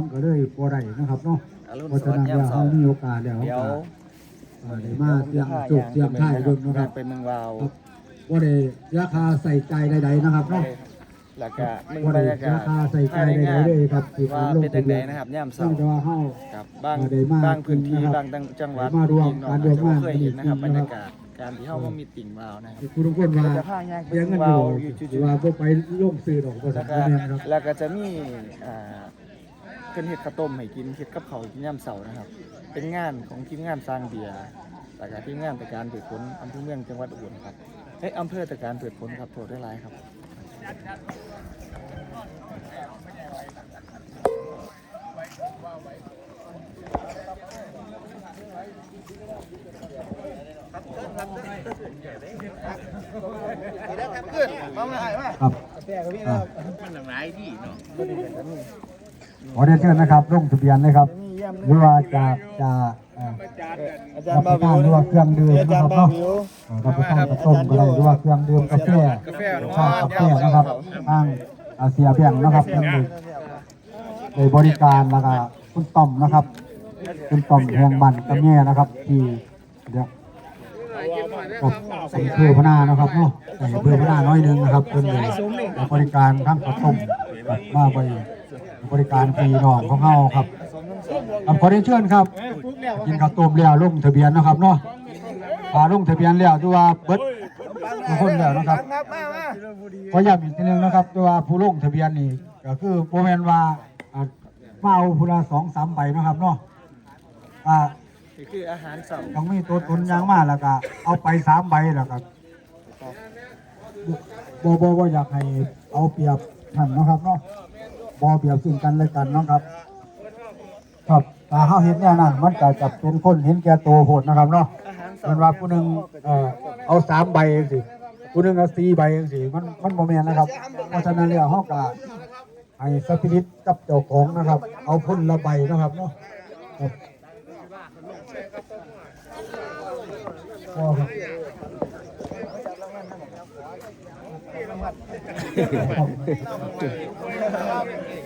องก็เลยบ่ได้นะครับเนาะอรุณเพราะสฉะวัสนั้นดิ์ยามแล้วเช้าเฮามีโอกาสแล้วเดี๋ยวก็อ่าได้มาเตรียมจุกเตรียมท่ายเบิ่งนะครับไปเมืองลาวครับบ่ได้ราคาใส่ใจใดๆนะครับเนาะแล้วก็เมืองบ่บรได้รยากาศราคาใส่ใจใดๆเลยครับที่ว่าลงเป็นทะจังเบีไดยนนะครับย่ามเช้าตั้งแต่ว่าเฮา กับบางมาได้มาบางพื้นที่นะครับบางจังหวัดมาร่วมพี่น้องการร่วมงานอาจจะบ่เคยเห็นนะครับกันบรอีรกยากาศการที่เฮามามีติ่งวาวนะครับ คุณทุกคนว่าจะพาย่างไปเลี้ยงกันวาอยู่วอยู่จุหรืดอว่าบ่ไปลงซื้อดอกบ่ๆสัแล้วกก็แม่นครับแล้วก็จะมีอ่า เพิ่นเฮ็ดข้าวต้มให้กินเฮ็ดกับข้าวกินยามเช้านะครับ เป็นงานของทีมงานสร้างเบียร์แล้วก็ทีมงานตะการเปิดผลอำเภอเมืองจังหวัดอุบลครับเอ้ยอำเภอตะการเปิดผลครับโทษได้หลายครับ ครับอ่า ขอเรียนเชิญนะครับลงทะเบียนเลยครับหรือว่าจะจะเอ่ออาจารย์บารับประวิทานหรือว่าเครื่องดื่มอานะจารครับย์บาเนาะวิวเอ่อรับประทานกระต้มอะไรหรือว่าเครื่องดื่มกาแฟชากาแฟนะครับทางอาเซียเพียงนะครับยังมีในบริการแล้วก็คุณต้อมนะครับ คุณต้อมแห่งบันกระแม่นะครับ ที่เดี๋ยวกับใส่เพื่อพนานะครับเนาะใส่เพื่อพนาน้อยหนึงนะครับเพื่อนเลยบริการทั้งกระต้มกับมาบริ บริการฟรีน้องของเฮาครับครับขอเรียนเชิญครับกินข้าวต้มแล้วลงทะเบียนนะครับเนาะพาลงทะเบียนแล้วที่ว่าเบิดทุกคนแล้วนะครับขอย้ำอีกทีหนึงนะครับที่ว่าผู้ลงทะเบียนนี่ก็คือโมเมนว่าอ่ามาภูละสองสามใบนะครับเนาะอ่าคืออาหารเช้าต้องมีตัวตนยางมาแล้วก็เอาไปสามใบแล้วก็บอบว่าอยากให้เอาเปรียบท่านนะครับเนาะ บอเปียบซึ่งกันและกันเนาะครับ ครับถ้าเขาเห็นเนี่ยนั่นมันก็จะเป็นคนเห็นแก่ตัวโหดนะครับเนาะมันว่าผู้หนึ่งเอ่อเอาสามใบเองสิผู้หนึ่งเอาสี่ใบเองสิมันมันโมเมนนะครับ เพราะฉะนั้นแล้วเขาก็ให้สปิริตกับเจ้าของนะครับ เอาพ่นละใบนะครับเนาะครับ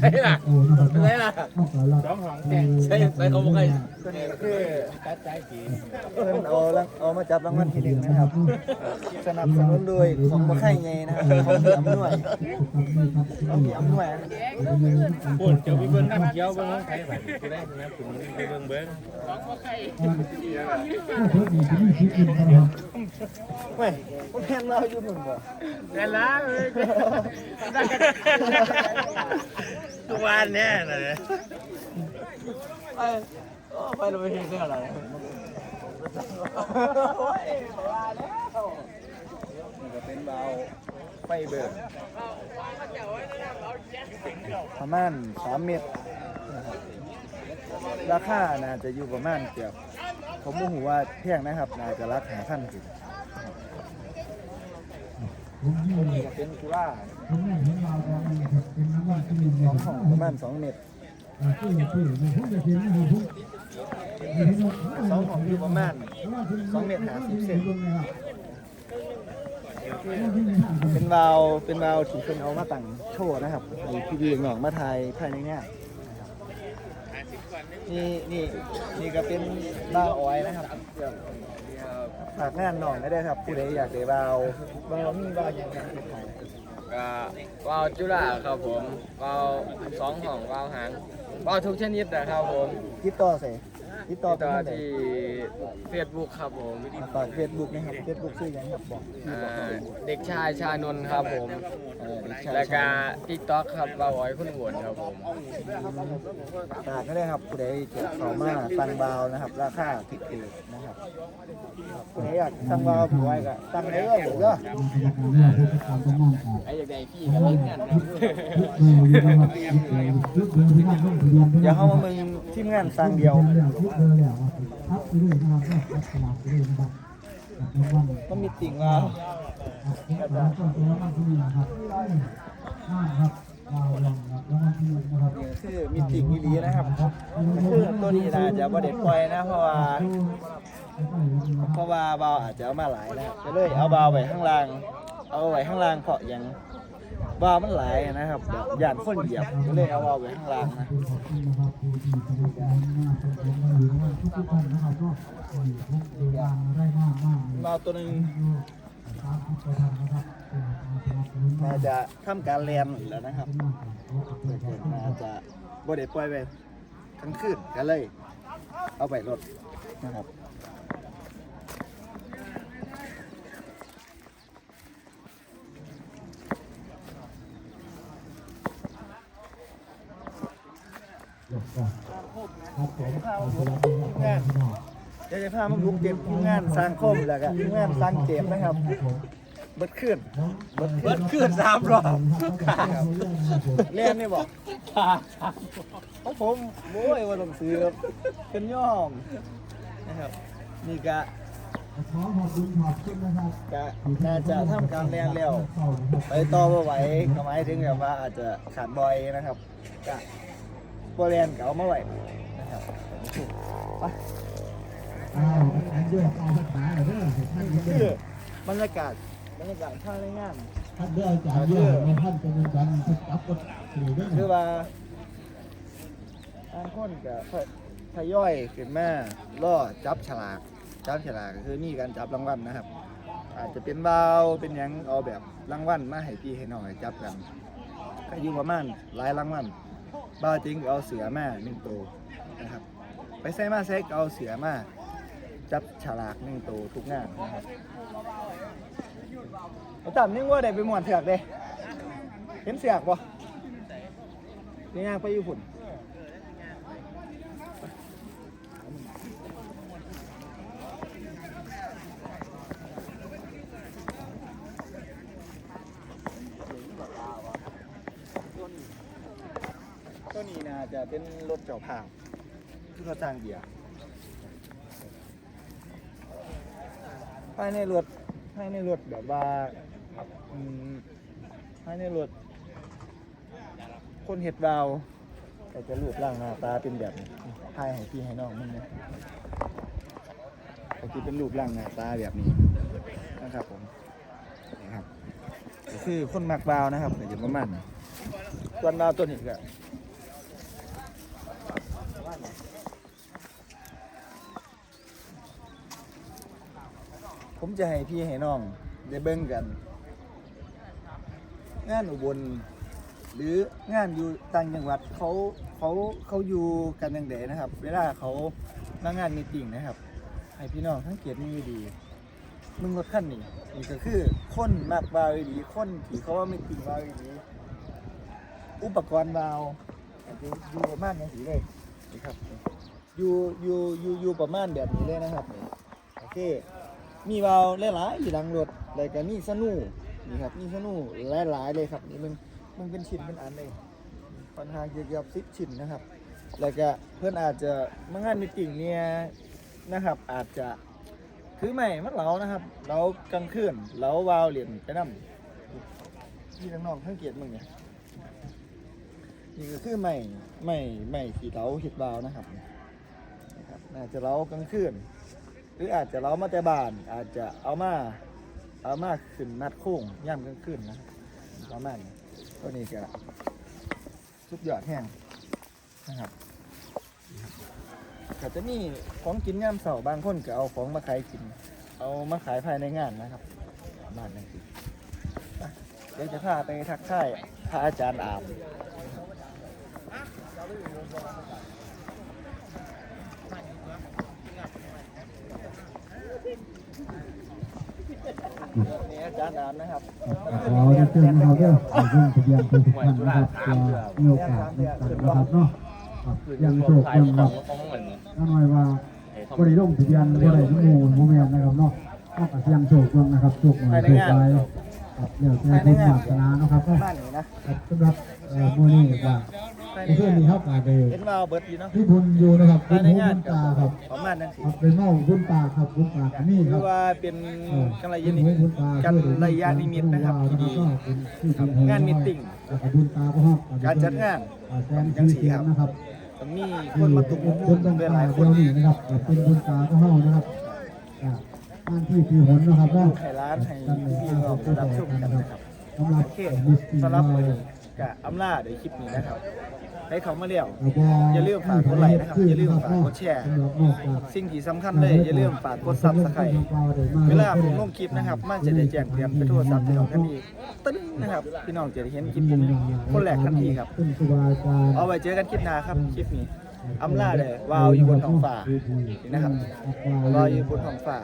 ใช่ล่ะใช่ล่ะใช่ใช่เขาบอกไงตัวนี้คือเพิ่นเอารางเอามาจับรางวัลที่หนึ่งนะครับ สนับสนุนโดยของบ่ไข่ไงนะครับของพี่อำนวยของพี่อำนวยพูดเจ้าพี่เบิ้งน้ำเขียวเบิ้งไของใครแบบกูได้นะคุณไปเบิ้งเบิ้งเว้ยผมแม่เราอยู่หนึ่งบ่แต่ละเลย วันเนี่ยนะเนี่ยไปโอ้ไปเราไปเห็นเรื่ออะไรนี่ก็เป็นเบาไฟเบิร์ดประมาณสามเมตรนะครับราคาน่าจะอยู่ประมาณเกือบผมบ่ฮู้ว่าแพงนะครับน่าจะราคาพันขึ้ นเป็นกุล่าสองห้องประมาณสองเมตรสองของอยู่ประมาณสองเมตรห้าสิบเซนเป็นวาวเป็นวาล์วที่เพิ่นเอามาตั้งโชว์นะครับให้พี่ดีหนองมาถ่ายภายในงานนะครับนี่นี่นี่ก็เป็นวาล์วออยนะครับ ฝากงานหน่องได้ด้วยครับผู้ใดอยากได้วาล์ววาวมีบาล์วอย่างไรขายก็วาวจุฬาครับผมวาวสองห้องวาวหางวาวทุกชนิดนะครับผม ติดต่อใส่ ติดต่อต่อที่ที่เฟซบุ๊กครับผมฝากเฟซบุ๊กนะครับเฟซบุ๊กชื่อหยังครับบอกพี่อ่าบอกเลยเด็กชายชานนท์ครับผมเออเด็กชายแล้วก็ทิกต็อกครับวาวอ้อยคุณหวนครับผมฝากก็ได้ครับผู้ใดเก็บของมาสั่งบาวนะครับ ราคาผิดเกณฑ์นะครับผู้ใดอยากสั่งบาวผู้ไว้ก็สั่งได้เลยเด้อไอ้อยากได้พี่ก็เล่นกันนะเดี๋ยวเขามามึง ทีมงานสั่งเดียวก็มีติ่งว่าคือมีติ่งมีหลีนะครับคือตัวนี้นะจะบ่ได้ปล่อยนะเพราะว่าเพราะว่าเบาอาจจะเอามาหลายนะครับก็เลยเอาเบาไว้ข้างล่าง เอาไว้ข้างล่างเพาะย่าง เบามันหลายนะครับแบบย่านคนเหยียบก็เลยเอาเบาไว้ข้างล่างนะเบาตัวหนึ่งน่าจะทำการเรียนแล้วนะครับน่าจะบ่ได้ปล่อยไปทั้งคืนก็เลย เอาไปรถนะครับ เดี๋ยวจะพามาบุกเก็บงานสร้างคมแล้วก็งานสร้างเก็บนะครับเบิดขึ้นเบิดขึ้นสามรอบเล่นนี่บอกของผมโอ้ยว่าต้องซื้อครับเป็นย่อมนะครับนี่กะกะน่าจะทำการเรียนแล้วไปต่อบ่ไหวก็หมายถึงแบบว่าอาจจะขาดบอยนะครับกะ บ่เรียนก็เอามาไหวนะครับไปคือบรรยากาศบรรยากาศข้างในงานท่านเด้อจ่ายเยอะในท่านเป็นการจับกดถือด้วยคือว่าทางคนกับทยอยขึ้นมาล่อจับฉลากจับฉลากก็คือมีการจับรางวัลนะครับ อาจจะเป็นเบาเป็นยังเอาแบบรางวัลมาให้พี่ให้หน้อยจับกันก็อยู่ประมาณหลายรางวัล บาจริงเอาเสือมาหนึ่งตัวนะครับ ไปใส่มาเซกเอาเสือมาจับฉลากหนึ่งตัวทุกงานนะครับเราต่ำนี่ว่าได้ไปหมวนเถือกเลยเห็นเสือกปะนี่ย่านไปญี่ปุ่นตัวนี้นะ จะเป็นรถเจ้าภาพคือเขาจ้างเบียร์ภายในรถภายในรถแบบว่าอืมภายในรถคนเห็ดวาวแต่จะรูปร่างหน้าตาเป็นแบบนี้ถ่ายให้พี่ให้น้องมึงนะก็คือเป็นรูปร่างหน้าตาแบบนี้นะครับผมนะครับก็คือคนมักวาวนะครับก็จะประมาณนี้ส่วนวาวตัวนี้ก็ ผมจะให้พี่ให้น้องได้เบิ่งกัน งานอุบล หรืองานอยู่ต่างจังหวัดเขาเขาเขาอยู่กันยังไงนะครับ เวลาเขามางานมีติ่งนะครับ ให้พี่น้องทั้งเกียรติมีดีมึงรถขั้นนี้นี่ก็คือคนมากบาวดีคนที่เขาว่าไม่ติ่งบาวดีอุปกรณ์บาวอาจจะอยู่ประมาณอย่างนี้เลยนี่ครับอยู่อยู่อยู่อยู่ประมาณแบบนี้เลยนะครับโอเค มีบาวหลายๆอยู่หลังรถแล้วก็มีสนูนี่ครับมีสนูหลายๆเลยครับนี่มึงมันเป็นชิ้นเป็นอันเลยปัญหาเกี่ยวกับซิปชิ้นนะครับ แล้วก็เพื่อนอาจจะมางานมีติ่งเนี่ยนะครับ อาจจะคือไม่มัดเหลานะครับเหลากลางคืนเหลาวาวเหรียญไปนํที่น้องๆทั้งเกียรติมึงเนี่ยนี่ก็คือไม่ไม่ไม่สีเหลาเห็ดวาวนะครับนะครับ น่าจะเหลากลางคืน หรืออาจจะเหลามาแต่บ้าน อาจจะเอามาเอามาขึ้นนัดโค้งย่ำกลางคืนนะครับประมาณนี้ตัวนี้ก็สุดยอดแห้งนะครับก็จะมีของกินย่ามเสาบางคนก็เอาของมาขายกิน เอามาขายภายในงานนะครับประมาณนั้นสิอะเดี๋ยวจะพาไปทักทายพระอาจารย์อาม อาจารย์อามนะครับขอจะเชิญนะครับเด้อขอเชิญทะเบียนตัวทุกท่านนะครับจะมีโอกาสนะครับเนาะครับยังโชคยังแบบน้าน้อยว่าบริลงทะเบียนบริลงหมู่โมเมนต์นะครับเนาะก็กระเทียมโชคยังนะครับโชคหน่อยโชคไปครับเดี๋ยวจะให้คุณศาสนาเนาะครับเนาะบ้านนี้นะครับสำหรับเอ่อมื้อนี้ก็ ภายในในเพื่อนงานนี้ครับอาจจะเห็นวาวเบิร์ดอยู่เนาะที่บุญอยู่นะครับบุภายญในหูงานบุญก็ตาครับประมาณนั้นสิครับเป็นเมาบุญตาครับบุญตาอันนี้หครืรัอบว่าเป็นกัลยาณบุมิญตหูรบุญตากันระยะนิมิตนะครับที่ดีครับงานมีตติ้งบุญตาก็ฮอกการจัดงานแซมชื่อเสียงนะครับ ต้องมีคนมาตุกบุมุญมตาเดินหหลาลายยคคนนนี่นะครับเป็นบุญตาก็ฮอกนะครับอ่างานที่ปีหนนะครับลูเนาะกไข่ร้านให้พี่ๆน้องรับชมกันนะครับสำหรับโอเคมิสตีสำหรับมามือนี้กะอำลาเดี๋ยวคลิปนี้นะครับ ให้เขามาเลี้ยวแล้วก็อย่าลืมฝากกดไลค์นะครับอย่าลืมฝากกดแชร์สิ่งที่สำคัญเลยอย่าลืมฝากกดซับสไครต์เวลาผมลงคลิปนะครับ มันจะได้แจ้งเตือนไปโทรศัพท์พี่น้องทันทีตึ้งนะครับพี่น้องจะได้เห็นคลิปผมคนแรกทันทีครับเป็นครูบาอาจารย์เอาไว้เจอกันคลิปหน้าครับคลิปนี้อำลาเลยวาวอยู่บนท้องฟ้านี่นะครับวาวอยู่บนท้องฟ้า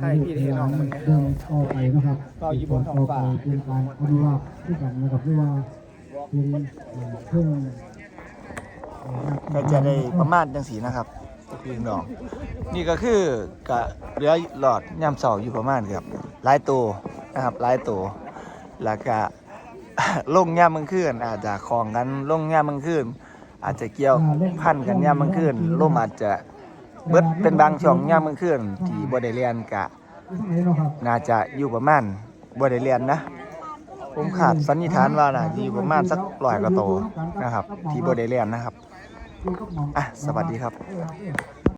ให้พี่ให้น้องมึงนะเดินต่อไปนะครับวาวอยู่บนท้องฟ้าเป็นการอนุรักษ์ที่กันนะครับที่ว่าเป็นเอ่อเครื่องเอ่อ ก็จะได้ประมาณจังสีนะครับพี่น้อง นี่ก็คือกะเหลือหลอดย่ำเสาอยู่ประมาณครับหลายตัวนะครับหลายตัวแล้วก็ลงย่ำมึงขึ้นอาจจะคลองกันลงย่ำมึงขึ้นอาจจะเกี่ยวพันกันย่ำมึงขึ้นลมอาจจะเบิดเป็นบางช่องย่ำมึงขึ้นที่บ่ได้เรียนกะที่ไหนเนาะครับน่าจะอยู่ประมาณบ่ได้เรียนนะผมขาดสันนิษฐานว่าน่าจะอยู่ประมาณสักร้อยกว่าโตวนะครับ ที่บ่ได้เรียนนะครับ อะสวัสดีครับ